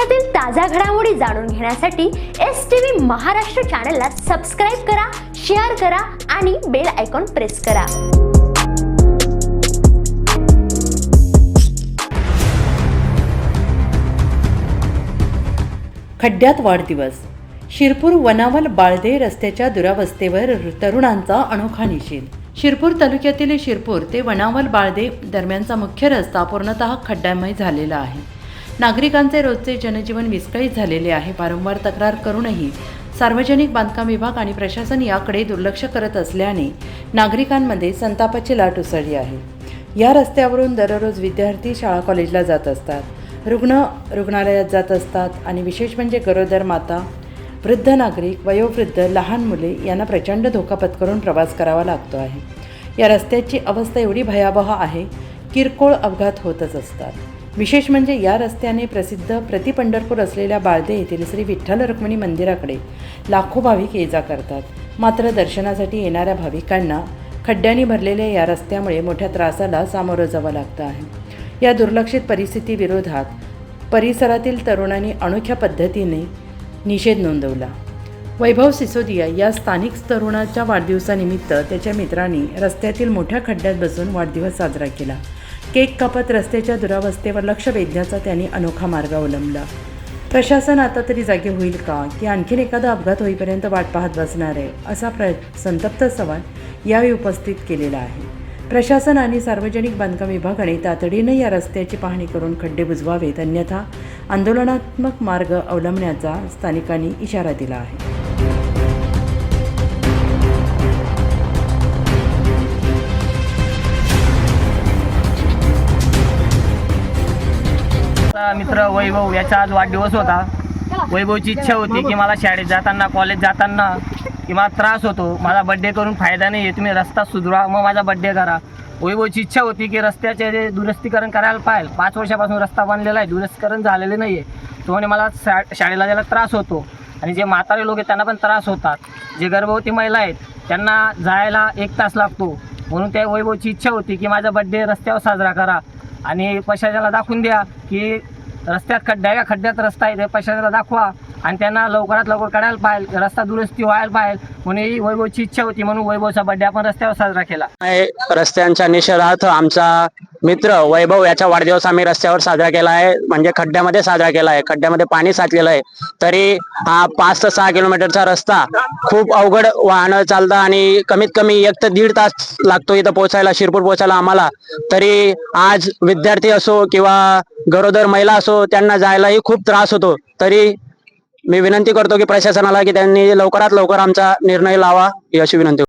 देशातील ताज्या घडामोडी जाणून घेण्यासाठी एस टी व्ही महाराष्ट्र चॅनलला सबस्क्राईब करा शेअर करा आणि बेल आयकॉन प्रेस करा. खड्ड्यात वाढदिवस. शिरपूर वनावल बाळदे रस्त्याच्या दुरावस्थेवर तरुणांचा अनोखा निषेध. शिरपूर तालुक्यातील शिरपूर ते वनावल बाळदे दरम्यानचा मुख्य रस्ता पूर्णतः खड्ड्यामय झालेला आहे. नागरिकांचे रोजचे जनजीवन विस्कळीत झालेले आहे. वारंवार तक्रार करूनही सार्वजनिक बांधकाम विभाग आणि प्रशासन याकडे दुर्लक्ष करत असल्याने नागरिकांमध्ये संतापाची लाट उसळली आहे. या रस्त्यावरून दररोज विद्यार्थी शाळा कॉलेजला जात असतात रुग्ण रुग्णालयात जात असतात आणि विशेष म्हणजे गरोदर माता वृद्ध नागरिक वयोवृद्ध लहान मुले यांना प्रचंड धोका पत्करून प्रवास करावा लागतो आहे. या रस्त्याची अवस्था एवढी भयावह आहे किरकोळ अपघात होतच असतात. विशेष म्हणजे या रस्त्याने प्रसिद्ध प्रतिपंढरपूर असलेल्या बाळदे येथील श्री विठ्ठल रुक्मिणी मंदिराकडे लाखो भाविक ये जा करतात. मात्र दर्शनासाठी येणाऱ्या भाविकांना खड्ड्यांनी भरलेल्या या रस्त्यामुळे मोठ्या त्रासाला सामोरं जावं लागतं आहे. या दुर्लक्षित परिस्थितीविरोधात परिसरातील तरुणांनी अनोख्या पद्धतीने निषेध नोंदवला. वैभव सिसोदिया या स्थानिक तरुणाच्या वाढदिवसानिमित्त त्याच्या मित्रांनी रस्त्यातील मोठ्या खड्ड्यात बसून वाढदिवस साजरा केला. केक कापत रस्त्याच्या दुरावस्थेवर लक्ष वेधण्याचा त्यांनी अनोखा मार्ग अवलंबला. प्रशासन आता तरी जागे होईल का? की आणखीन एखादा अपघात होईपर्यंत वाट पाहत बसणार आहे? असा प्र संतप्त सवाल यावेळी उपस्थित केलेला आहे. प्रशासन आणि सार्वजनिक बांधकाम विभागाने तातडीनं या रस्त्याची पाहणी करून खड्डे बुजवावेत अन्यथा आंदोलनात्मक मार्ग अवलंबण्याचा स्थानिकांनी इशारा दिला आहे. माझा मित्र वैभव याचा आज वाढदिवस होता. वैभवची इच्छा होती की मला शाळेत जाताना कॉलेज जाताना की मला त्रास होतो. माझा बड्डे करून फायदा नाही आहे तुम्ही रस्ता सुधरा मग माझा बड्डे करा. वैभवची इच्छा होती की रस्त्याचे जे दुरुस्तीकरण करायला पाहिजे पाच वर्षापासून रस्ता बनलेला आहे. दुरुस्तीकरण झालेले नाही आहे तो म्हणे मला शा शाळेला जायला त्रास होतो. आणि जे म्हातारे लोक आहेत त्यांना पण त्रास होतात. जे गर्भवती महिला आहेत त्यांना जायला एक तास लागतो. म्हणून त्या वैभवची इच्छा होती की माझा बड्डे रस्त्यावर साजरा करा. आणि प्रशासनाला दाखवून द्या की रस्त्यात खड्डा आहे का? खड्ड्यात रस्ता आहे ते प्रशासनाला दाखवा. आणि त्यांना लवकरात लवकर काढायला पाहिजे. रस्ता दुरुस्ती व्हायला पाहिजे. म्हणून ही वैभवची इच्छा होती. म्हणून वैभवचा बड्डे आपण रस्त्यावर साजरा केला. आहे रस्त्यांच्या निषेधार्थ आमचा मित्र वैभव याचा वाढदिवस आम्ही रस्त्यावर साजरा केला आहे. म्हणजे खड्ड्यामध्ये साजरा केला आहे. खड्ड्यामध्ये पाणी साचलेलं आहे. तरी हा पाच ते सहा किलोमीटरचा रस्ता खूप अवघड वाहनं चालतं आणि कमीत कमी एक ते दीड तास लागतो इथं पोहोचायला. शिरपूर पोहोचायला आम्हाला. तरी आज विद्यार्थी असो किंवा गरोदर महिला असो त्यांना जायलाही खूप त्रास होतो. तरी मी विनंती करतो की प्रशासनाला की त्यांनी लवकरात लवकर आमचा निर्णय लावा ही अशी विनंती